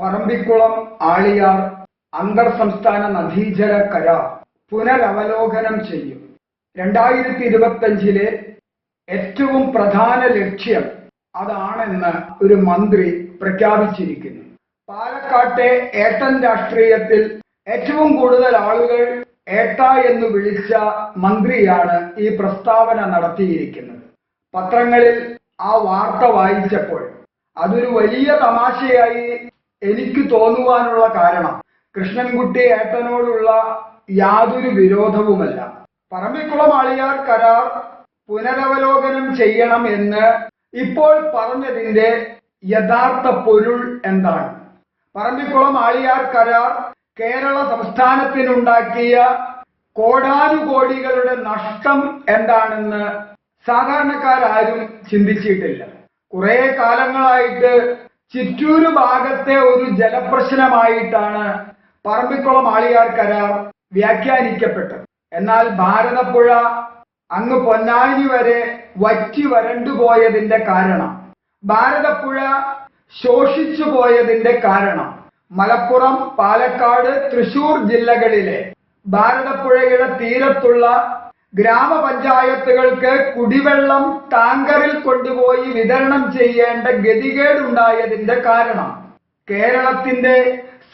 പറമ്പിക്കുളം ആളിയാർ അന്തർ സംസ്ഥാന നദീജല കരാർ പുനരവലോകനം ചെയ്യും. രണ്ടായിരത്തി ഇരുപത്തഞ്ചിലെ ഏറ്റവും പ്രധാന ലക്ഷ്യം അതാണെന്ന് ഒരു മന്ത്രി പ്രഖ്യാപിച്ചിരിക്കുന്നു. പാലക്കാട്ടെ ഏട്ടൻ രാഷ്ട്രീയത്തിൽ ഏറ്റവും കൂടുതൽ ആളുകൾ ഏട്ട എന്ന് വിളിച്ച മന്ത്രിയാണ് ഈ പ്രസ്താവന നടത്തിയിരിക്കുന്നത്. പത്രങ്ങളിൽ ആ വാർത്ത വായിച്ചപ്പോൾ അതൊരു വലിയ തമാശയായി എനിക്ക് തോന്നുവാനുള്ള കാരണം കൃഷ്ണൻകുട്ടി ഏട്ടനോടുള്ള യാതൊരു വിരോധവുമല്ല. പറമ്പിക്കുളം ആളിയാർ കരാർ പുനരവലോകനം ചെയ്യണം എന്ന് ഇപ്പോൾ പറഞ്ഞതിന്റെ യഥാർത്ഥ പൊരുൾ എന്താണ്? പറമ്പിക്കുളം ആളിയാർ കരാർ കേരള സംസ്ഥാനത്തിനുണ്ടാക്കിയ കോടാനുകോടികളുടെ നഷ്ടം എന്താണെന്ന് സാധാരണക്കാരും ചിന്തിച്ചിട്ടില്ല. കുറെ കാലങ്ങളായിട്ട് ചിറ്റൂര് ഭാഗത്തെ ഒരു ജലപ്രശ്നമായിട്ടാണ് പറമ്പിക്കുളം ആളിയാർ കരാർ വ്യാഖ്യാനിക്കപ്പെട്ടത്. എന്നാൽ ഭാരതപ്പുഴ അങ്ങ് പൊന്നാനി വരെ വറ്റി വരണ്ടുപോയതിന്റെ കാരണം ഭാരതപ്പുഴ ശോഷിച്ചു പോയതിന്റെ കാരണം മലപ്പുറം പാലക്കാട് തൃശൂർ ജില്ലകളിലെ ഭാരതപ്പുഴയുടെ തീരത്തുള്ള ഗ്രാമപഞ്ചായത്തുകൾക്ക് കുടിവെള്ളം ടാങ്കറിൽ കൊണ്ടുപോയി വിതരണം ചെയ്യേണ്ട ഗതികേടുണ്ടായതിന്റെ കാരണം കേരളത്തിന്റെ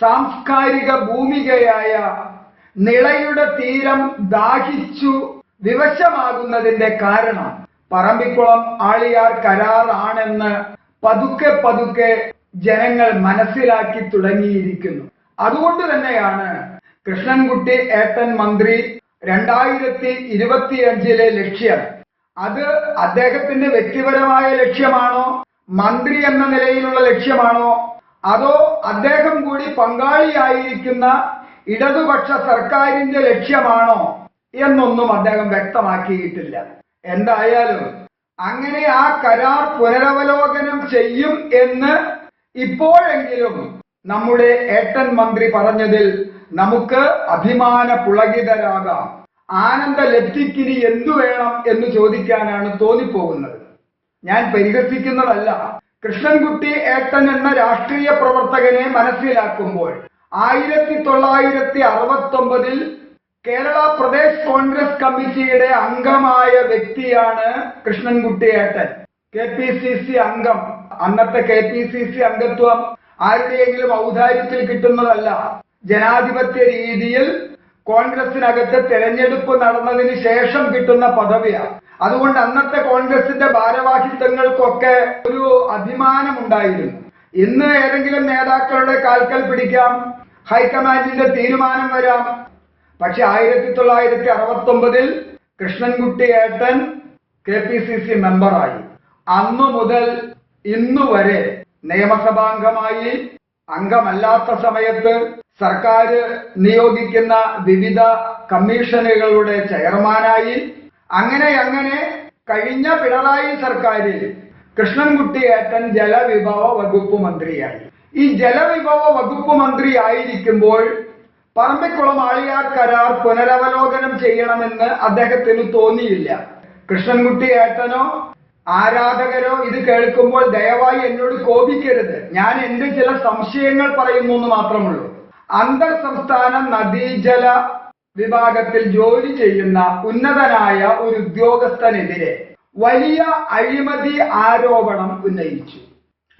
സാംസ്കാരിക ഭൂമികയായ നിളയുടെ തീരം ദാഹിച്ചു വിവശമാകുന്നതിന്റെ കാരണം പറമ്പിക്കുളം ആളിയാർ കരാറാണെന്ന് പതുക്കെ പതുക്കെ ജനങ്ങൾ മനസ്സിലാക്കി തുടങ്ങിയിരിക്കുന്നു. അതുകൊണ്ട് തന്നെയാണ് കൃഷ്ണൻകുട്ടി ഏട്ടൻ മന്ത്രി രണ്ടായിരത്തി ഇരുപത്തിയഞ്ചിലെ ലക്ഷ്യം. അത് അദ്ദേഹത്തിന്റെ വ്യക്തിപരമായ ലക്ഷ്യമാണോ മന്ത്രി എന്ന നിലയിലുള്ള ലക്ഷ്യമാണോ അതോ അദ്ദേഹം കൂടി പങ്കാളിയായിരിക്കുന്ന ഇടതുപക്ഷ സർക്കാരിന്റെ ലക്ഷ്യമാണോ എന്നൊന്നും അദ്ദേഹം വ്യക്തമാക്കിയിട്ടില്ല. എന്തായാലും അങ്ങനെ ആ കരാർ പുനരവലോകനം ചെയ്യും എന്ന് ഇപ്പോഴെങ്കിലും നമ്മുടെ ഏട്ടൻ മന്ത്രി പറഞ്ഞതിൽ നമുക്ക് അഭിമാന പുളകിതരാകാം ആനന്ദ ലബ്ധിക്കിനി എന്തു വേണം എന്ന് ചോദിക്കാനാണ് തോന്നിപ്പോകുന്നത്. ഞാൻ പരിഹസിക്കുന്നതല്ല. കൃഷ്ണൻകുട്ടി ഏട്ടൻ എന്ന രാഷ്ട്രീയ പ്രവർത്തകനെ മനസ്സിലാക്കുമ്പോൾ ആയിരത്തി തൊള്ളായിരത്തി അറുപത്തി ഒമ്പതിൽ കേരള പ്രദേശ് കോൺഗ്രസ് കമ്മിറ്റിയുടെ അംഗമായ വ്യക്തിയാണ് കൃഷ്ണൻകുട്ടി ഏട്ടൻ. കെ പി സി സി അംഗം. അന്നത്തെ കെ പി സി സി അംഗത്വം ആരുടെയെങ്കിലും ഔദാര്യത്തിൽ കിട്ടുന്നതല്ല. ജനാധിപത്യ രീതിയിൽ കോൺഗ്രസിനകത്ത് തെരഞ്ഞെടുപ്പ് നടന്നതിന് ശേഷം കിട്ടുന്ന പദവിയാണ് അതുകൊണ്ട് അന്നത്തെ കോൺഗ്രസിന്റെ ഭാരവാഹിത്വങ്ങൾക്കൊക്കെ ഒരു അഭിമാനമുണ്ടായിരുന്നു. ഇന്ന് ഏതെങ്കിലും നേതാക്കളുടെ കാൽക്കൽ പിടിക്കാം ഹൈക്കമാൻഡിന്റെ തീരുമാനം വരാം. പക്ഷെ ആയിരത്തി തൊള്ളായിരത്തി അറുപത്തി ഒമ്പതിൽ കൃഷ്ണൻകുട്ടി ഏട്ടൻ കെ പി സി സി മെമ്പറായി. അന്നു മുതൽ ഇന്നുവരെ നിയമസഭാംഗമായി അംഗമല്ലാത്ത സമയത്ത് സർക്കാർ നിയോഗിക്കുന്ന വിവിധ കമ്മീഷനുകളുടെ ചെയർമാനായി അങ്ങനെ അങ്ങനെ കഴിഞ്ഞ പിണറായി സർക്കാരിൽ കൃഷ്ണൻകുട്ടി ഏട്ടൻ ജലവിഭവ വകുപ്പ് മന്ത്രിയായി. ഈ ജലവിഭവ വകുപ്പ് മന്ത്രി ആയിരിക്കുമ്പോൾ പറമ്പിക്കുളം ആളിയാർ കരാർ പുനരവലോകനം ചെയ്യണമെന്ന് അദ്ദേഹത്തിന് തോന്നിയില്ല. കൃഷ്ണൻകുട്ടി ഏട്ടനോ ആരാധകരോ ഇത് കേൾക്കുമ്പോൾ ദയവായി എന്നോട് കോപിക്കരുത്. ഞാൻ എന്റെ ചില സംശയങ്ങൾ പറയുന്നു എന്ന് മാത്രമുള്ളൂ. അന്തർ സംസ്ഥാന നദീജല വിഭാഗത്തിൽ ജോലി ചെയ്യുന്ന ഉന്നതനായ ഒരു ഉദ്യോഗസ്ഥനെതിരെ വലിയ അഴിമതി ആരോപണം ഉന്നയിച്ചു.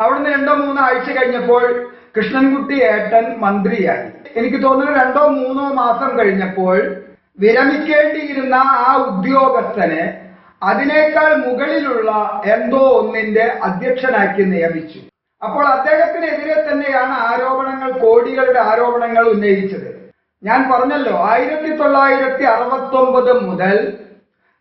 അവിടുന്ന് രണ്ടോ മൂന്നോ ആഴ്ച കഴിഞ്ഞപ്പോൾ കൃഷ്ണൻകുട്ടി ഏട്ടൻ മന്ത്രിയായി. എനിക്ക് തോന്നുന്നു രണ്ടോ മൂന്നോ മാസം കഴിഞ്ഞപ്പോൾ വിരമിക്കേണ്ടിയിരുന്ന ആ ഉദ്യോഗസ്ഥനെ അതിനേക്കാൾ മുകളിലുള്ള എന്തോ ഒന്നിന്റെ അധ്യക്ഷനാക്കി നിയമിച്ചു. അപ്പോൾ അദ്ദേഹത്തിനെതിരെ തന്നെയാണ് ആരോപണങ്ങൾ കോടികളുടെ ആരോപണങ്ങൾ ഉന്നയിച്ചത്. ഞാൻ പറഞ്ഞല്ലോ ആയിരത്തി തൊള്ളായിരത്തി അറുപത്തി ഒമ്പത് മുതൽ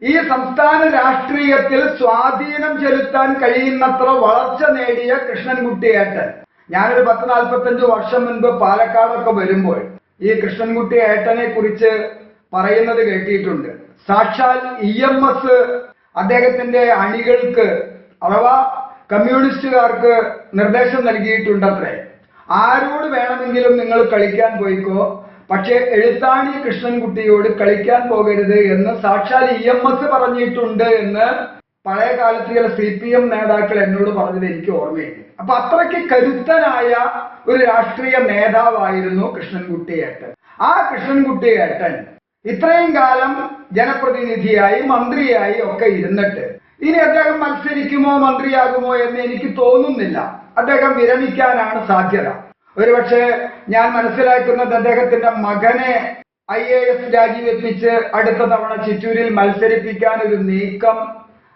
ഈ സംസ്ഥാന രാഷ്ട്രീയത്തിൽ സ്വാധീനം ചെലുത്താൻ കഴിയുന്നത്ര വളർച്ച നേടിയ കൃഷ്ണൻകുട്ടിയേട്ടൻ. ഞാനൊരു പത്ത് നാൽപ്പത്തഞ്ച് വർഷം മുൻപ് പാലക്കാടൊക്കെ വരുമ്പോൾ ഈ കൃഷ്ണൻകുട്ടി ഏട്ടനെ കുറിച്ച് പറയുന്നത് കേട്ടിട്ടുണ്ട്. സാക്ഷാൽ ഇ എം എസ് അദ്ദേഹത്തിന്റെ അണികൾക്ക് അഥവാ കമ്മ്യൂണിസ്റ്റുകാർക്ക് നിർദ്ദേശം നൽകിയിട്ടുണ്ടത്രേ. ആരോട് വേണമെങ്കിലും നിങ്ങൾ കളിക്കാൻ പോയിക്കോ പക്ഷേ എഴുത്താണി കൃഷ്ണൻകുട്ടിയോട് കളിക്കാൻ പോകരുത് എന്ന് സാക്ഷാൽ ഇ എം എസ് പറഞ്ഞിട്ടുണ്ട് എന്ന് പഴയ കാലത്ത് ചില സി പി എം നേതാക്കൾ എന്നോട് പറഞ്ഞത് എനിക്ക് ഓർമ്മയുണ്ട്. അപ്പൊ അത്രയ്ക്ക് കരുത്തനായ ഒരു രാഷ്ട്രീയ നേതാവായിരുന്നു കൃഷ്ണൻകുട്ടിയേട്ടൻ. ആ കൃഷ്ണൻകുട്ടിയേട്ടൻ ഇത്രയും കാലം ജനപ്രതിനിധിയായി മന്ത്രിയായി ഒക്കെ ഇരുന്നിട്ട്. ഇനി അദ്ദേഹം മത്സരിക്കുമോ മന്ത്രിയാകുമോ എന്ന് എനിക്ക് തോന്നുന്നില്ല. അദ്ദേഹം വിരമിക്കാനാണ് സാധ്യത. ഒരുപക്ഷെ ഞാൻ മനസ്സിലാക്കുന്നത് അദ്ദേഹത്തിന്റെ മകനെ ഐ എ എസ് രാജിവെപ്പിച്ച് അടുത്ത തവണ ചിറ്റൂരിൽ മത്സരിപ്പിക്കാൻ ഒരു നീക്കം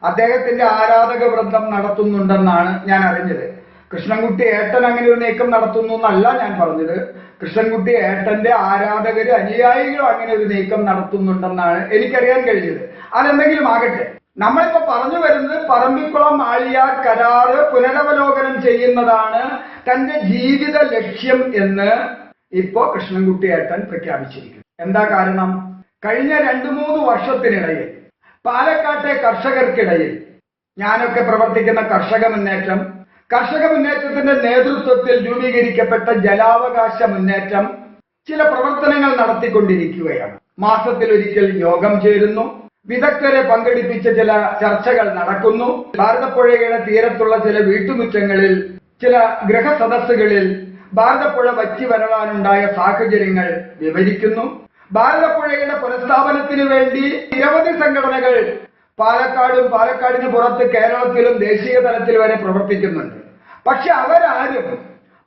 അദ്ദേഹത്തിന്റെ ആരാധക വൃന്ദം നടത്തുന്നുണ്ടെന്നാണ് ഞാൻ അറിഞ്ഞത്. കൃഷ്ണൻകുട്ടി ഏട്ടൻ അങ്ങനെ ഒരു നീക്കം നടത്തുന്നു എന്നല്ല ഞാൻ പറഞ്ഞത്. കൃഷ്ണൻകുട്ടി ഏട്ടന്റെ ആരാധകർ അനുയായികളും അങ്ങനെ ഒരു നീക്കം നടത്തുന്നുണ്ടെന്നാണ് എനിക്കറിയാൻ കഴിഞ്ഞത്. അതെന്തെങ്കിലും ആകട്ടെ. നമ്മളിപ്പോ പറഞ്ഞു വരുന്നത് പറമ്പിക്കുളം ആളിയാർ കരാറ് പുനരവലോകനം ചെയ്യുന്നതാണ് തന്റെ ജീവിത ലക്ഷ്യം എന്ന് ഇപ്പോ കൃഷ്ണൻകുട്ടി ഏട്ടൻ പ്രഖ്യാപിച്ചിരിക്കുന്നു. എന്താ കാരണം? കഴിഞ്ഞ രണ്ടു മൂന്ന് വർഷത്തിനിടയിൽ പാലക്കാട്ടെ കർഷകർക്കിടയിൽ ഞാനൊക്കെ പ്രവർത്തിക്കുന്ന കർഷക മുന്നേറ്റം കർഷക മുന്നേറ്റത്തിന്റെ നേതൃത്വത്തിൽ രൂപീകരിക്കപ്പെട്ട ജലാവകാശ മുന്നേറ്റം ചില പ്രവർത്തനങ്ങൾ നടത്തിക്കൊണ്ടിരിക്കുകയാണ്. മാസത്തിൽ ഒരിക്കൽ യോഗം ചേരുന്നു. വിദഗ്ധരെ പങ്കെടുപ്പിച്ച ചില ചർച്ചകൾ നടക്കുന്നു. ഭാരതപ്പുഴയുടെ തീരത്തുള്ള ചില വീട്ടുമുറ്റങ്ങളിൽ ചില ഗൃഹസദസ്സുകളിൽ ഭാരതപ്പുഴ വറ്റി വരളാനുണ്ടായ സാഹചര്യങ്ങൾ വിവരിക്കുന്നു. ഭാരതപ്പുഴയുടെ പുനഃസ്ഥാപനത്തിന് വേണ്ടി നിരവധി സംഘടനകൾ പാലക്കാടും പാലക്കാടിന് പുറത്ത് കേരളത്തിലും ദേശീയ തലത്തിൽ വരെ പ്രവർത്തിക്കുന്നുണ്ട്. പക്ഷെ അവരാരും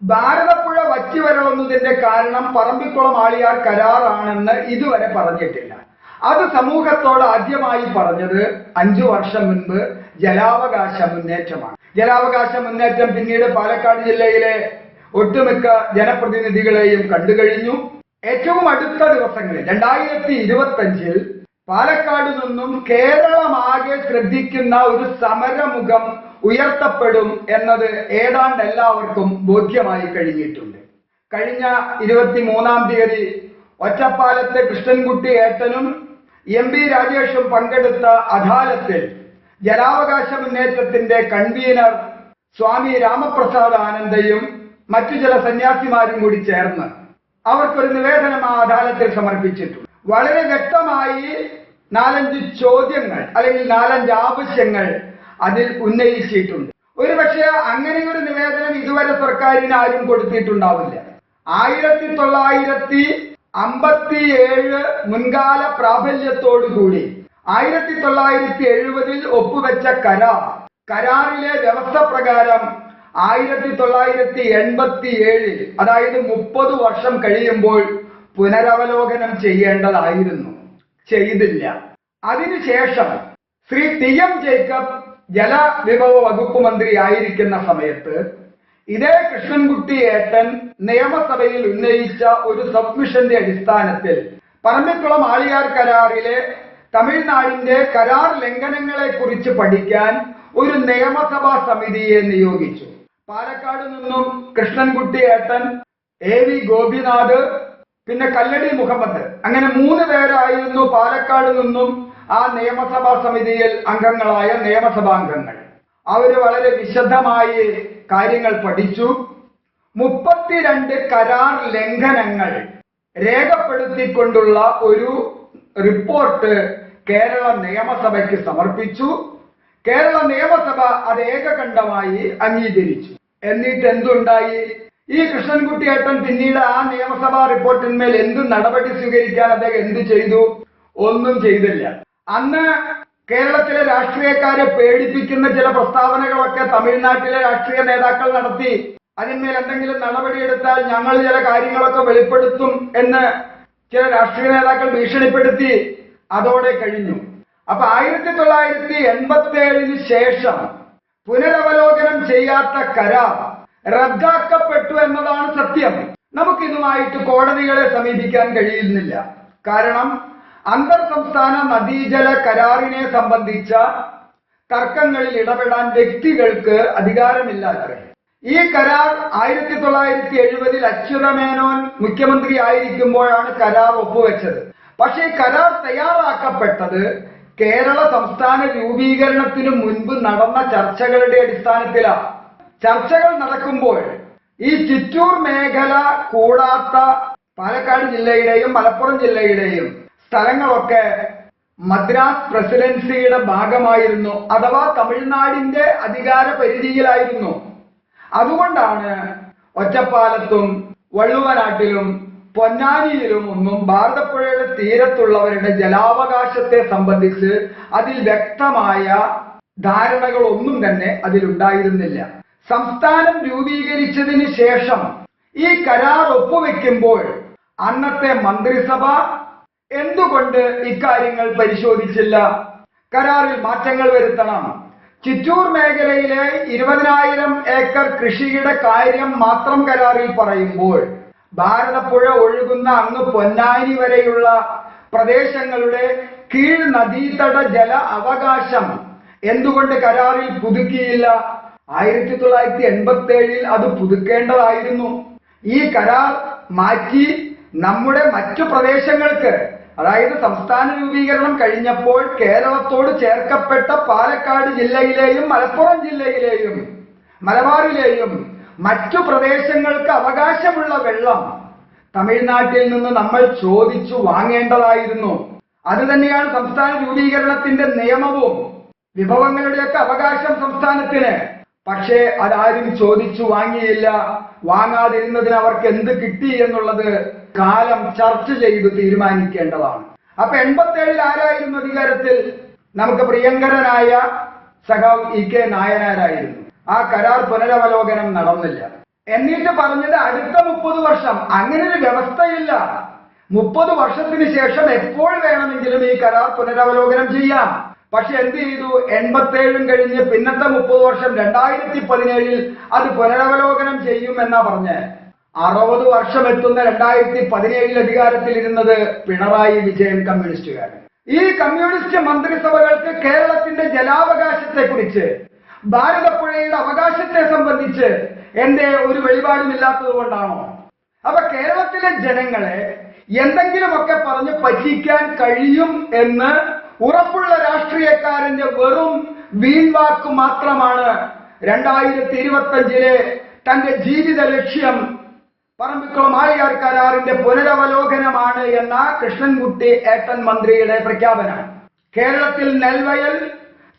ഭാരതപ്പുഴ വറ്റി വരളുന്നതിന്റെ കാരണം പറമ്പിക്കുളം ആളിയാർ കരാറാണെന്ന് ഇതുവരെ പറഞ്ഞിട്ടില്ല. അത് സമൂഹത്തോട് ആദ്യമായി പറഞ്ഞത് അഞ്ചു വർഷം മുൻപ് ജലാവകാശ മുന്നേറ്റമാണ്. ജലാവകാശ മുന്നേറ്റം പിന്നീട് പാലക്കാട് ജില്ലയിലെ ഒട്ടുമിക്ക ജനപ്രതിനിധികളെയും കണ്ടുകഴിഞ്ഞു. ഏറ്റവും അടുത്ത ദിവസങ്ങളിൽ രണ്ടായിരത്തി ഇരുപത്തി പാലക്കാട് നിന്നും കേരളമാകെ ശ്രദ്ധിക്കുന്ന ഒരു സമരമുഖം ഉയർത്തപ്പെടും എന്നത് ഏതാണ്ട് എല്ലാവർക്കും ബോധ്യമായി കഴിഞ്ഞിട്ടുണ്ട്. കഴിഞ്ഞ ഇരുപത്തി മൂന്നാം തീയതി ഒറ്റപ്പാലത്തെ കൃഷ്ണൻകുട്ടി ഏട്ടനും എം പി രാജേഷും പങ്കെടുത്ത അദാലത്തിൽ ജനാവകാശ മുന്നേറ്റത്തിന്റെ കൺവീനർ സ്വാമി രാമപ്രസാദ് ആനന്ദയും മറ്റു ചില സന്യാസിമാരും കൂടി ചേർന്ന് അവർക്കൊരു നിവേദനം ആ അദാലത്തിൽ സമർപ്പിച്ചിട്ടുണ്ട്. വളരെ വ്യക്തമായി നാലഞ്ച് ചോദ്യങ്ങൾ അല്ലെങ്കിൽ നാലഞ്ച് ആവശ്യങ്ങൾ അതിൽ ഉന്നയിച്ചിട്ടുണ്ട്. ഒരു പക്ഷേ അങ്ങനെ ഒരു നിവേദനം ഇതുവരെ സർക്കാരിന് ആരും കൊടുത്തിട്ടുണ്ടാവില്ല. ആയിരത്തി തൊള്ളായിരത്തി അമ്പത്തി ഏഴ് മുൻകാല പ്രാബല്യത്തോടുകൂടി ആയിരത്തി തൊള്ളായിരത്തി എഴുപതിൽ ഒപ്പുവെച്ച കരാർ കരാറിലെ വ്യവസ്ഥ പ്രകാരം ആയിരത്തി തൊള്ളായിരത്തി എൺപത്തി ഏഴിൽ അതായത് മുപ്പത് വർഷം കഴിയുമ്പോൾ പുനരവലോകനം ചെയ്യേണ്ടതായിരുന്നു. ചെയ്തില്ല. അതിനുശേഷം ശ്രീ ടി എം ജേക്കബ് ജലവിഭവ വകുപ്പ് മന്ത്രി ആയിരിക്കുന്ന സമയത്ത് ഇതേ കൃഷ്ണൻകുട്ടി ഏട്ടൻ നിയമസഭയിൽ ഉന്നയിച്ച ഒരു സബ്മിഷന്റെ അടിസ്ഥാനത്തിൽ പറമ്പിക്കുളം ആളിയാർ കരാറിലെ തമിഴ്നാടിന്റെ കരാർ ലംഘനങ്ങളെ കുറിച്ച് പഠിക്കാൻ ഒരു നിയമസഭാ സമിതിയെ നിയോഗിച്ചു. പാലക്കാട് നിന്നും കൃഷ്ണൻകുട്ടി ഏട്ടൻ എ വി ഗോപിനാഥ് പിന്നെ കല്ലടി മുഹമ്മദ്. അങ്ങനെ മൂന്ന് പേരായിരുന്നു പാലക്കാട് നിന്നും ആ നിയമസഭാ സമിതിയിൽ അംഗങ്ങളായ നിയമസഭാംഗങ്ങൾ. അവർ വളരെ വിശദമായി കാര്യങ്ങൾ പഠിച്ചു. മുപ്പത്തിരണ്ട് കരാർ ലംഘനങ്ങൾ രേഖപ്പെടുത്തിക്കൊണ്ടുള്ള ഒരു റിപ്പോർട്ട് കേരള നിയമസഭയ്ക്ക് സമർപ്പിച്ചു. കേരള നിയമസഭ അത് ഏകകണ്ഠമായി അംഗീകരിച്ചു. എന്നിട്ട് എന്തുണ്ടായി? ഈ കൃഷ്ണൻകുട്ടിയേട്ടൻ പിന്നീട് ആ നിയമസഭാ റിപ്പോർട്ടിന്മേൽ എന്ത് നടപടി സ്വീകരിക്കാൻ അദ്ദേഹം എന്ത് ചെയ്തു? ഒന്നും ചെയ്തില്ല. അന്ന് കേരളത്തിലെ രാഷ്ട്രീയക്കാരെ പേടിപ്പിക്കുന്ന ചില പ്രസ്താവനകളൊക്കെ തമിഴ്നാട്ടിലെ രാഷ്ട്രീയ നേതാക്കൾ നടത്തി. അതിന്മേൽ എന്തെങ്കിലും നടപടിയെടുത്താൽ ഞങ്ങൾ ചില കാര്യങ്ങളൊക്കെ വെളിപ്പെടുത്തും എന്ന് ചില രാഷ്ട്രീയ നേതാക്കൾ ഭീഷണിപ്പെടുത്തി. അതോടെ കഴിഞ്ഞു. അപ്പൊ ആയിരത്തി തൊള്ളായിരത്തി എൺപത്തി ഏഴിന് ശേഷം പുനരവലോകനം ചെയ്യാത്ത കരാർ റദ്ദാക്കപ്പെട്ടു എന്നതാണ് സത്യം. നമുക്കിതുമായിട്ട് കോടതികളെ സമീപിക്കാൻ കഴിയുന്നില്ല. കാരണം അന്തർ സംസ്ഥാന നദീജല കരാറിനെ സംബന്ധിച്ച തർക്കങ്ങളിൽ ഇടപെടാൻ വ്യക്തികൾക്ക് അധികാരമില്ലാതെ ഈ കരാർ ആയിരത്തി തൊള്ളായിരത്തി എഴുപതിൽ അച്യുതമേനോൻ മുഖ്യമന്ത്രി ആയിരിക്കുമ്പോഴാണ് കരാർ ഒപ്പുവെച്ചത്. പക്ഷേ കരാർ തയ്യാറാക്കപ്പെട്ടത് കേരള സംസ്ഥാന രൂപീകരണത്തിനു മുൻപ് നടന്ന ചർച്ചകളുടെ അടിസ്ഥാനത്തിലാണ്. ചർച്ചകൾ നടക്കുമ്പോൾ ഈ ചിറ്റൂർ മേഖല കൂടാത്ത പാലക്കാട് ജില്ലയുടെയും മലപ്പുറം ജില്ലയുടെയും സ്ഥലങ്ങളൊക്കെ മദ്രാസ് പ്രസിഡൻസിയുടെ ഭാഗമായിരുന്നു അഥവാ തമിഴ്നാടിന്റെ അധികാര പരിധിയിലായിരുന്നു. അതുകൊണ്ടാണ് ഒറ്റപ്പാലത്തും വള്ളുവനാട്ടിലും പൊന്നാനിയിലും ഒന്നും ഭാരതപ്പുഴയുടെ തീരത്തുള്ളവരുടെ ജലാവകാശത്തെ സംബന്ധിച്ച് അതിൽ വ്യക്തമായ ധാരണകളൊന്നും തന്നെ അതിലുണ്ടായിരുന്നില്ല. സംസ്ഥാനം രൂപീകരിച്ചതിന് ശേഷം ഈ കരാർ ഒപ്പുവെക്കുമ്പോൾ അന്നത്തെ മന്ത്രിസഭ എന്തുകൊണ്ട് ഇക്കാര്യങ്ങൾ പരിശോധിച്ചില്ല? കരാറിൽ മാറ്റങ്ങൾ വരുത്തണം. ചിറ്റൂർ മേഖലയിലെ ഇരുപതിനായിരം ഏക്കർ കൃഷിയുടെ കാര്യം മാത്രം കരാറിൽ പറയുമ്പോൾ ഭാരതപ്പുഴ ഒഴുകുന്ന അങ്ങ് പൊന്നാനി വരെയുള്ള പ്രദേശങ്ങളുടെ കീഴ് നദീതട ജല അവകാശം എന്തുകൊണ്ട് കരാറിൽ പുതുക്കിയില്ല? ആയിരത്തി തൊള്ളായിരത്തി എൺപത്തി ഏഴിൽ അത് പുതുക്കേണ്ടതായിരുന്നു. ഈ കരാർ മാറ്റി നമ്മുടെ മറ്റു പ്രദേശങ്ങൾക്ക് അതായത് സംസ്ഥാന രൂപീകരണം കഴിഞ്ഞപ്പോൾ കേരളത്തോട് ചേർക്കപ്പെട്ട പാലക്കാട് ജില്ലയിലെയും മലപ്പുറം ജില്ലയിലെയും മലബാറിലെയും മറ്റു പ്രദേശങ്ങൾക്ക് അവകാശമുള്ള വെള്ളം തമിഴ്നാട്ടിൽ നിന്ന് നമ്മൾ ചോദിച്ചു വാങ്ങേണ്ടതായിരുന്നു. അത് തന്നെയാണ് സംസ്ഥാന രൂപീകരണത്തിന്റെ നിയമവും വിഭവങ്ങളുടെയൊക്കെ അവകാശം സംസ്ഥാനത്തിന്. പക്ഷേ അതാരും ചോദിച്ചു വാങ്ങിയില്ല. വാങ്ങാതിരുന്നതിന് അവർക്ക് എന്ത് കിട്ടി എന്നുള്ളത് കാലം ചർച്ച ചെയ്ത് തീരുമാനിക്കേണ്ടതാണ്. അപ്പൊ എൺപത്തേഴിൽ ആരായിരുന്നു അധികാരത്തിൽ? നമുക്ക് പ്രിയങ്കരനായ സഖാവ് ഇ കെ നായനാരായിരുന്നു. ആ കരാർ പുനരവലോകനം നടന്നില്ല. എന്നിട്ട് പറഞ്ഞത് അടുത്ത മുപ്പത് വർഷം. അങ്ങനെ ഒരു വ്യവസ്ഥയില്ല. മുപ്പത് വർഷത്തിന് ശേഷം എപ്പോൾ വേണമെങ്കിലും ഈ കരാർ പുനരവലോകനം ചെയ്യാം. പക്ഷെ എന്ത് ചെയ്തു? എൺപത്തേഴും കഴിഞ്ഞ് പിന്നത്തെ മുപ്പത് വർഷം രണ്ടായിരത്തി പതിനേഴിൽ അത് പുനരവലോകനം ചെയ്യും എന്നാ പറഞ്ഞ്. അറുപത് വർഷം എത്തുന്ന രണ്ടായിരത്തി പതിനേഴിൽ അധികാരത്തിലിരുന്നത് പിണറായി വിജയൻ കമ്മ്യൂണിസ്റ്റുകാരൻ. ഈ കമ്മ്യൂണിസ്റ്റ് മന്ത്രിസഭകൾക്ക് കേരളത്തിന്റെ ജലാവകാശത്തെ കുറിച്ച് ഭാരതപ്പുഴയുടെ അവകാശത്തെ സംബന്ധിച്ച് എന്റെ ഒരു വെളിപാടുമില്ലാത്തത് കൊണ്ടാണോ? അപ്പൊ കേരളത്തിലെ ജനങ്ങളെ എന്തെങ്കിലുമൊക്കെ പറഞ്ഞ് പറ്റിക്കാൻ കഴിയും എന്ന് ഉറപ്പുള്ള രാഷ്ട്രീയക്കാരന്റെ വെറും വീൺവാക്ക് മാത്രമാണ് രണ്ടായിരത്തി ഇരുപത്തഞ്ചിലെ തന്റെ ജീവിത ലക്ഷ്യം. പറമ്പിക്കുളം ആളിയാർ കരാറിന്റെ പുനരവലോകനമാണ് എന്ന കൃഷ്ണൻകുട്ടി ഏട്ടൻ മന്ത്രിയുടെ പ്രഖ്യാപനം. കേരളത്തിൽ നെൽവയൽ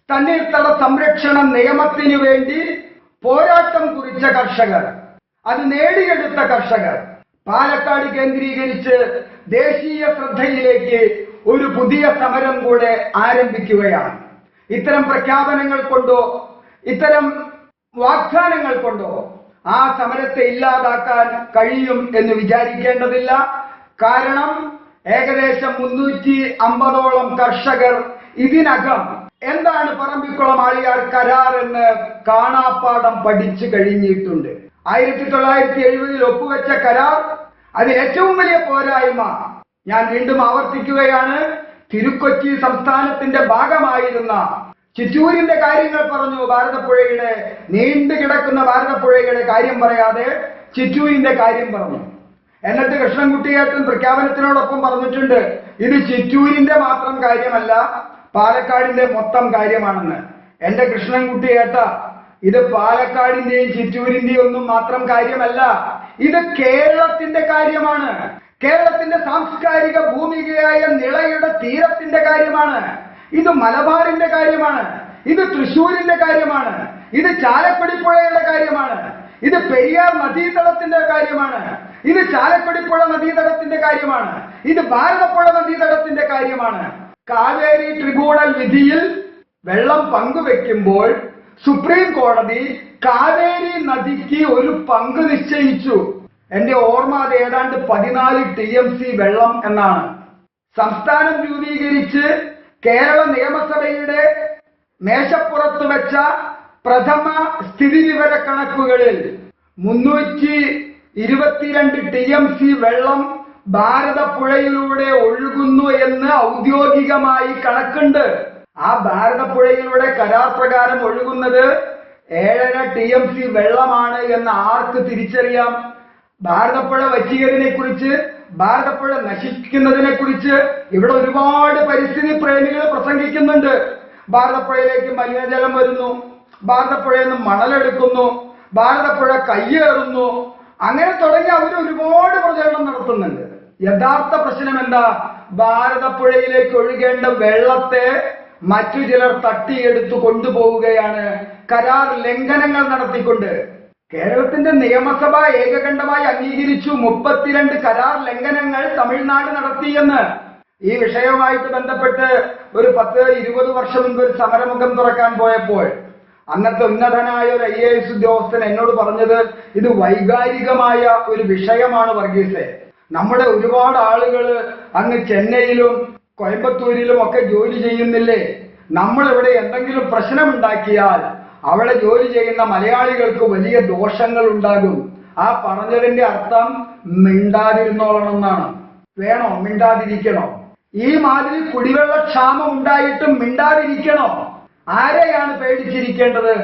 തണ്ണീർത്തട സംരക്ഷണ നിയമത്തിനു വേണ്ടി പോരാട്ടം കുറിച്ച കർഷകർ. അത് നേടിയെടുത്ത കർഷകർ. പാലക്കാട് കേന്ദ്രീകരിച്ച് ദേശീയ ശ്രദ്ധയിലേക്ക് ഒരു പുതിയ സമരം കൂടെ ആരംഭിക്കുകയാണ്. ഇത്തരം പ്രഖ്യാപനങ്ങൾ കൊണ്ടോ ഇത്തരം വാഗ്ദാനങ്ങൾ കൊണ്ടോ ആ സമരത്തെ ഇല്ലാതാക്കാൻ കഴിയും എന്ന് വിചാരിക്കേണ്ടതില്ല. കാരണം ഏകദേശം മുന്നൂറ്റി അമ്പതോളം കർഷകർ ഇതിനകം എന്താണ് പറമ്പിക്കുളം ആളിയാർ കരാർ എന്ന് കാണാപ്പാടം പഠിച്ചു കഴിഞ്ഞിട്ടുണ്ട്. ആയിരത്തി തൊള്ളായിരത്തി എഴുപതിൽ ഒപ്പുവെച്ച കരാർ അതിൽ ഏറ്റവും വലിയ പോരായ്മ. ഞാൻ വീണ്ടും ആവർത്തിക്കുകയാണ്. തിരുക്കൊച്ചി സംസ്ഥാനത്തിന്റെ ഭാഗമായിരുന്ന ചിറ്റൂരിന്റെ കാര്യങ്ങൾ പറഞ്ഞു ഭാരതപ്പുഴയുടെ നീണ്ടു കിടക്കുന്ന ഭാരതപ്പുഴയുടെ കാര്യം പറയാതെ ചിറ്റൂരിന്റെ കാര്യം പറഞ്ഞു. എന്നിട്ട് കൃഷ്ണൻകുട്ടിയേട്ടൻ പ്രഖ്യാപനത്തിനോടൊപ്പം പറഞ്ഞിട്ടുണ്ട് ഇത് ചിറ്റൂരിന്റെ മാത്രം കാര്യമല്ല പാലക്കാടിന്റെ മൊത്തം കാര്യമാണെന്ന്. എന്റെ കൃഷ്ണൻകുട്ടിയേട്ട ഇത് പാലക്കാടിന്റെയും ചിറ്റൂരിന്റെയും ഒന്നും മാത്രം കാര്യമല്ല ഇത് കേരളത്തിന്റെ കാര്യമാണ്. കേരളത്തിന്റെ സാംസ്കാരിക ഭൂമികയായ നിളയുടെ തീരത്തിന്റെ കാര്യമാണ്. ഇത് മലബാറിന്റെ കാര്യമാണ്. ഇത് തൃശൂരിന്റെ കാര്യമാണ്. ഇത് ചാലക്കുടി പുഴയുടെ കാര്യമാണ്. ഇത് പെരിയാർ നദീതടത്തിന്റെ കാര്യമാണ്. ഇത് ചാലക്കുടി പുഴ നദീതടത്തിന്റെ കാര്യമാണ്. ഇത് ഭാരതപ്പുഴ നദീതടത്തിന്റെ കാര്യമാണ്. കാവേരി ട്രിബ്യൂണൽ വിധിയിൽ വെള്ളം പങ്കുവെക്കുമ്പോൾ സുപ്രീം കോടതി കാവേരി നദിക്ക് ഒരു പങ്ക് നിശ്ചയിച്ചു. എന്റെ ഓർമ്മ അത് ഏതാണ്ട് പതിനാല് ടി എം സി വെള്ളം എന്നാണ്. സംസ്ഥാനം രൂപീകരിച്ച് കേരള നിയമസഭയുടെ മേശപ്പുറത്ത് വെച്ച പ്രഥമ സ്ഥിതി വിവര കണക്കുകളിൽ മുന്നൂറ്റി ഇരുപത്തിരണ്ട് ടി എം സി വെള്ളം ഭാരതപ്പുഴയിലൂടെ ഒഴുകുന്നു എന്ന് ഔദ്യോഗികമായി കണക്കുണ്ട്. ആ ഭാരതപ്പുഴയിലൂടെ കരാർ പ്രകാരം ഒഴുകുന്നത് ഏഴര ടി എം സി വെള്ളമാണ് എന്ന് ആർക്ക് തിരിച്ചറിയാം? ഭാരതപ്പുഴ വറ്റിയതിനെ കുറിച്ച് ഭാരതപ്പുഴ നശിക്കുന്നതിനെ കുറിച്ച് ഇവിടെ ഒരുപാട് പരിസ്ഥിതി പ്രേമികൾ പ്രസംഗിക്കുന്നുണ്ട്. ഭാരതപ്പുഴയിലേക്ക് മലിനജലം വരുന്നു ഭാരതപ്പുഴയിൽ നിന്ന് മണലെടുക്കുന്നു ഭാരതപ്പുഴ കയ്യേറുന്നു. അങ്ങനെ തുടങ്ങി അവർ ഒരുപാട് പ്രചരണം നടത്തുന്നുണ്ട്. യഥാർത്ഥ പ്രശ്നം എന്താ? ഭാരതപ്പുഴയിലേക്ക് ഒഴുകേണ്ട വെള്ളത്തെ മറ്റു ചിലർ തട്ടിയെടുത്തു കൊണ്ടുപോവുകയാണ്. കരാർ ലംഘനങ്ങൾ നടത്തിക്കൊണ്ട് കേരളത്തിന്റെ നിയമസഭ ഏകകണ്ഠമായി അംഗീകരിച്ചു മുപ്പത്തിരണ്ട് കരാർ ലംഘനങ്ങൾ തമിഴ്നാട് നടത്തിയെന്ന് ഈ വിഷയവുമായിട്ട് ബന്ധപ്പെട്ട് ഒരു പത്ത് ഇരുപത് വർഷം മുൻപ് ഒരു സമരമുഖം തുറക്കാൻ പോയപ്പോൾ അന്നത്തെ ഉന്നതനായ ഒരു ഐ എ എസ് ഉദ്യോഗസ്ഥൻ എന്നോട് പറഞ്ഞത് ഇത് വൈകാരികമായ ഒരു വിഷയമാണ് വർഗീസെ. നമ്മുടെ ഒരുപാട് ആളുകൾ അങ്ങ് ചെന്നൈയിലും കോയമ്പത്തൂരിലും ഒക്കെ ജോലി ചെയ്യുന്നില്ലേ? നമ്മളിവിടെ എന്തെങ്കിലും പ്രശ്നമുണ്ടാക്കിയാൽ അവിടെ ജോലി ചെയ്യുന്ന മലയാളികൾക്ക് വലിയ ദോഷങ്ങൾ ഉണ്ടാകും ആ പറഞ്ഞതിന്റെ അർത്ഥം മിണ്ടാതിരുന്നോളണം എന്നാണ് വേണോ? മിണ്ടാതിരിക്കണോ? ഈ മാതിരി കുടിവെള്ള ക്ഷാമം ഉണ്ടായിട്ടും മിണ്ടാതിരിക്കണോ? ആരെയാണ് പേടിച്ചിരിക്കേണ്ടത്?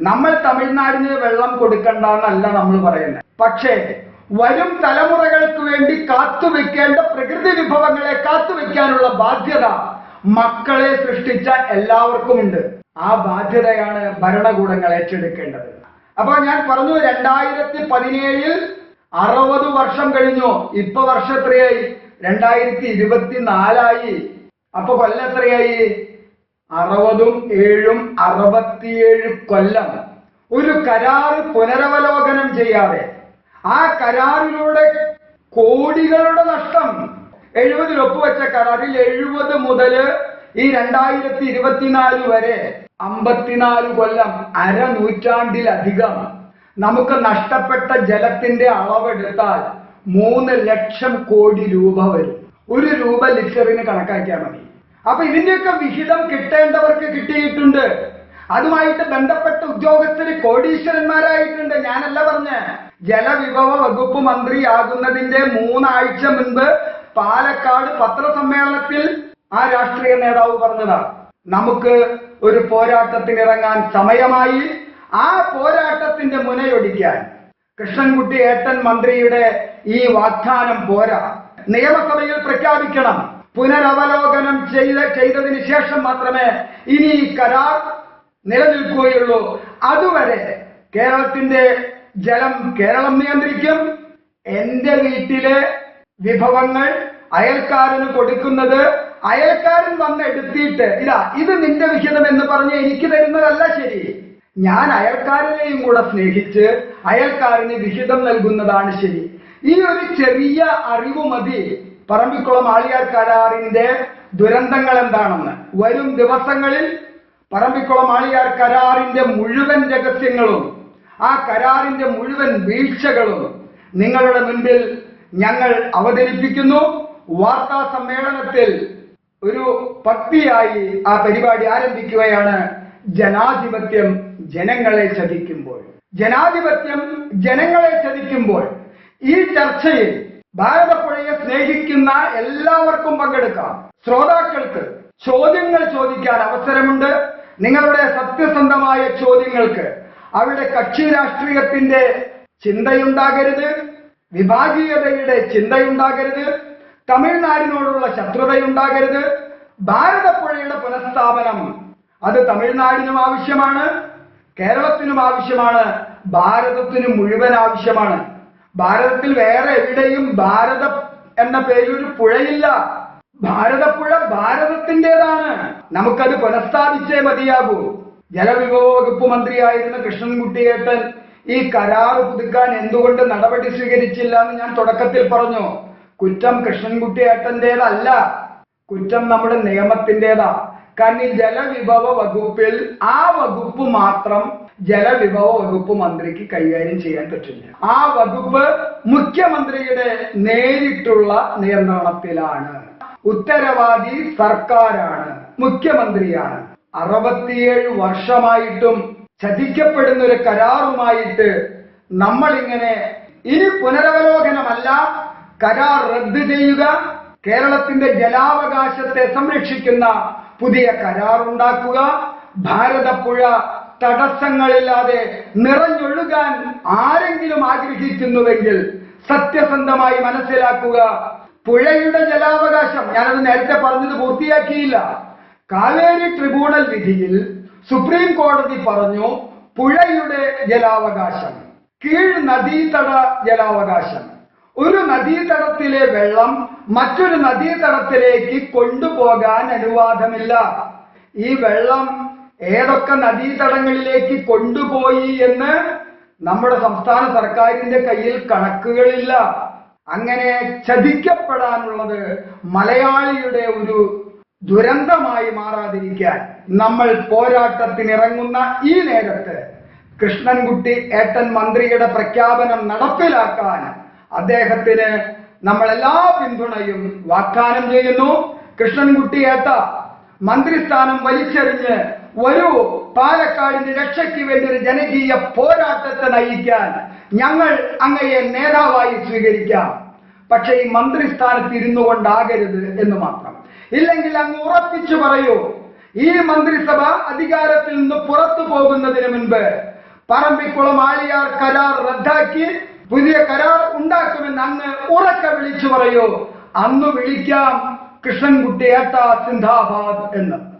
നമ്മൾ തമിഴ്നാടിന് വെള്ളം കൊടുക്കണ്ട എന്നല്ല നമ്മൾ പറയുന്നത്. പക്ഷേ വരും തലമുറകൾക്ക് വേണ്ടി കാത്തുവെക്കേണ്ട പ്രകൃതി വിഭവങ്ങളെ കാത്തുവെക്കാനുള്ള ബാധ്യത മക്കളെ സൃഷ്ടിച്ച എല്ലാവർക്കുമുണ്ട്. ആ ബാധ്യതയാണ് ഭരണകൂടങ്ങൾ ഏറ്റെടുക്കേണ്ടത്. അപ്പൊ ഞാൻ പറഞ്ഞു രണ്ടായിരത്തി പതിനേഴിൽ അറുപത് വർഷം കഴിഞ്ഞു. ഇപ്പൊ വർഷം എത്രയായി? രണ്ടായിരത്തി ഇരുപത്തിനാലായി അപ്പൊ കൊല്ലം എത്രയായി? അറുപതും ഏഴും അറുപത്തിയേഴ് കൊല്ലം. ഒരു കരാർ പുനരവലോകനം ചെയ്യാതെ. ആ കരാറിലൂടെ കോടികളുടെ നഷ്ടം. എഴുപതിൽ ഒപ്പുവെച്ച കരാറിൽ എഴുപത് മുതൽ ഈ രണ്ടായിരത്തി ഇരുപത്തിനാല് വരെ അമ്പത്തിനാല് കൊല്ലം അര അരനൂറ്റാണ്ടിലധികം നമുക്ക് നഷ്ടപ്പെട്ട ജലത്തിന്റെ അളവെടുത്താൽ മൂന്ന് ലക്ഷം കോടി രൂപ വരും. ഒരു രൂപ ലിറ്ററിന് കണക്കാക്കിയാൽ മതി. അപ്പൊ ഇതിന്റെയൊക്കെ വിഹിതം കിട്ടേണ്ടവർക്ക് കിട്ടിയിട്ടുണ്ട്. അതുമായിട്ട് ബന്ധപ്പെട്ട ഉദ്യോഗസ്ഥര് കോടീശ്വരന്മാരായിട്ടുണ്ട്. ഞാനല്ല പറഞ്ഞ. ജലവിഭവ വകുപ്പ് മന്ത്രി ആകുന്നതിന്റെ മൂന്നാഴ്ച മുൻപ് പാലക്കാട് പത്രസമ്മേളനത്തിൽ ആ രാഷ്ട്രീയ നേതാവ് പറഞ്ഞതാണ്. നമുക്ക് ഒരു പോരാട്ടത്തിന് ഇറങ്ങാൻ സമയമായി. ആ പോരാട്ടത്തിന്റെ മുനയൊടിക്കാൻ കൃഷ്ണൻകുട്ടി ഏട്ടൻ മന്ത്രിയുടെ ഈ വാഗ്ദാനം പോരാ. നിയമസഭയിൽ പ്രഖ്യാപിക്കണം. പുനരവലോകനം ചെയ്ത ചെയ്തതിന് ശേഷം മാത്രമേ ഇനി ഈ കരാർ നിലനിൽക്കുകയുള്ളൂ. അതുവരെ കേരളത്തിന്റെ ജലം കേരളം നിയന്ത്രിക്കും. എന്റെ വീട്ടിലെ വിഭവങ്ങൾ അയൽക്കാരന് കൊടുക്കുന്നത് അയൽക്കാരൻ വന്ന് എടുത്തിട്ട് ഇതാ ഇത് നിന്റെ വിഹിതം എന്ന് പറഞ്ഞ് എനിക്ക് തരുന്നതല്ല ശരി. ഞാൻ അയൽക്കാരനെയും കൂടെ സ്നേഹിച്ച് അയൽക്കാരന് വിഹിതം നൽകുന്നതാണ് ശരി. ഈ ഒരു ചെറിയ അറിവ് മതി. പറമ്പിക്കുളം ആളിയാർ കരാറിന്റെ ദുരന്തങ്ങൾ എന്താണെന്ന്. വരും ദിവസങ്ങളിൽ പറമ്പിക്കുളം ആളിയാർ കരാറിന്റെ മുഴുവൻ രഹസ്യങ്ങളും ആ കരാറിന്റെ മുഴുവൻ വീഴ്ചകളും നിങ്ങളുടെ മുൻപിൽ ഞങ്ങൾ അവതരിപ്പിക്കുന്നു. വാർത്താ സമ്മേളനത്തിൽ ഒരു പക്തിയായി ആ പരിപാടി ആരംഭിക്കുകയാണ് ജനാധിപത്യം ജനങ്ങളെ ചതിക്കുമ്പോൾ. ജനാധിപത്യം ജനങ്ങളെ ചതിക്കുമ്പോൾ ഈ ചർച്ചയിൽ ഭാരതപ്പുഴയെ സ്നേഹിക്കുന്ന എല്ലാവർക്കും പങ്കെടുക്കാം. ശ്രോതാക്കൾക്ക് ചോദ്യങ്ങൾ ചോദിക്കാൻ അവസരമുണ്ട്. നിങ്ങളുടെ സത്യസന്ധമായ ചോദ്യങ്ങൾക്ക് അവിടെ കക്ഷി രാഷ്ട്രീയത്തിന്റെ ചിന്തയുണ്ടാകരുത്. വിഭാഗീയതയുടെ ചിന്തയുണ്ടാകരുത്. തമിഴ്നാടിനോടുള്ള ശത്രുതയുണ്ടാകരുത്. ഭാരതപ്പുഴയുടെ പുനഃസ്ഥാപനം അത് തമിഴ്നാടിനും ആവശ്യമാണ് കേരളത്തിനും ആവശ്യമാണ് ഭാരതത്തിന് മുഴുവൻ ആവശ്യമാണ്. ഭാരതത്തിൽ വേറെ എവിടെയും ഭാരത എന്ന പേരിൽ ഒരു പുഴയില്ല. ഭാരതപ്പുഴ ഭാരതത്തിന്റെതാണ്. നമുക്കത് പുനഃസ്ഥാപിച്ചേ മതിയാകൂ. ജലവിഭവ വകുപ്പ് മന്ത്രിയായിരുന്ന കൃഷ്ണൻകുട്ടിയേട്ടൻ ഈ കരാർ പുതുക്കാൻ എന്തുകൊണ്ട് നടപടി സ്വീകരിച്ചില്ല എന്ന് ഞാൻ തുടക്കത്തിൽ പറഞ്ഞു. കുറ്റം കൃഷ്ണൻകുട്ടിയേട്ടന്റെതല്ല കുറ്റം നമ്മുടെ നിയമത്തിന്റെതാ കാരണം ഈ ജലവിഭവ വകുപ്പിൽ ആ വകുപ്പ് മാത്രം ജലവിഭവ വകുപ്പ് മന്ത്രിക്ക് കൈകാര്യം ചെയ്യാൻ പറ്റില്ല. ആ വകുപ്പ് മുഖ്യമന്ത്രിയുടെ നേരിട്ടുള്ള നിയന്ത്രണത്തിലാണ്. ഉത്തരവാദി സർക്കാരാണ്. മുഖ്യമന്ത്രിയാണ്. അറുപത്തിയേഴ് വർഷമായിട്ടും ചതിക്കപ്പെടുന്ന ഒരു കരാറുമായിട്ട് നമ്മളിങ്ങനെ ഇനി പുനരവലോകനമല്ല കരാർ റദ്ദ് ചെയ്യുക കേരളത്തിന്റെ ജലാവകാശത്തെ സംരക്ഷിക്കുന്ന പുതിയ കരാർ ഉണ്ടാക്കുക ഭാരതപ്പുഴ തടസ്സങ്ങളില്ലാതെ നിറഞ്ഞൊഴുകാൻ ആരെങ്കിലും ആഗ്രഹിക്കുന്നുവെങ്കിൽ സത്യസന്ധമായി മനസ്സിലാക്കുക പുഴയുടെ ജലാവകാശം ഞാനത് നേരത്തെ പറഞ്ഞത് പൂർത്തിയാക്കിയില്ല. കാവേരി ട്രിബ്യൂണൽ വിധിയിൽ സുപ്രീം കോടതി പറഞ്ഞു പുഴയുടെ ജലാവകാശം കീഴ് നദീതട ജലാവകാശം. ഒരു നദീതടത്തിലെ വെള്ളം മറ്റൊരു നദീതടത്തിലേക്ക് കൊണ്ടുപോകാൻ അനുവാദമില്ല. ഈ വെള്ളം ഏതൊക്കെ നദീതടങ്ങളിലേക്ക് കൊണ്ടുപോയി എന്ന് നമ്മുടെ സംസ്ഥാന സർക്കാരിന്റെ കയ്യിൽ കണക്കുകളില്ല. അങ്ങനെ ചതിക്കപ്പെടാനുള്ളത് മലയാളിയുടെ ഒരു ദുരന്തമായി മാറാതിരിക്കാൻ നമ്മൾ പോരാട്ടത്തിനിറങ്ങുന്ന ഈ നേരത്ത് കൃഷ്ണൻകുട്ടി ഏട്ടൻ മന്ത്രിയുടെ പ്രഖ്യാപനം നടപ്പിലാക്കാൻ അദ്ദേഹത്തിന് നമ്മളെല്ലാ പിന്തുണയും വാഗ്ദാനം ചെയ്യുന്നു. കൃഷ്ണൻകുട്ടി ഏട്ട മന്ത്രിസ്ഥാനം വലിച്ചെറിഞ്ഞ് ഒരു പാലക്കാടിന്റെ രക്ഷയ്ക്ക് വേണ്ടി ഒരു ജനകീയ പോരാട്ടത്തെ നയിക്കാൻ ഞങ്ങൾ അങ്ങയെ നേതാവായി സ്വീകരിക്കാം. പക്ഷേ ഈ മന്ത്രിസ്ഥാനത്ത് ഇരുന്നു കൊണ്ടാകരുത് എന്ന് മാത്രം. ഇല്ലെങ്കിൽ അങ്ങ് ഉറപ്പിച്ചു പറയൂ ഈ മന്ത്രിസഭ അധികാരത്തിൽ നിന്ന് പുറത്തു പോകുന്നതിന് മുൻപ് പറമ്പിക്കുളം ആളിയാർ കരാർ റദ്ദാക്കി പുതിയ കരാർ ഉണ്ടാക്കുമെന്ന് അന്ന് ഉറക്കെ വിളിച്ചു പറയൂ. അന്ന് വിളിക്കാം കൃഷ്ണൻകുട്ടി ഏട്ട സിന്ധാബാദ് എന്ന്.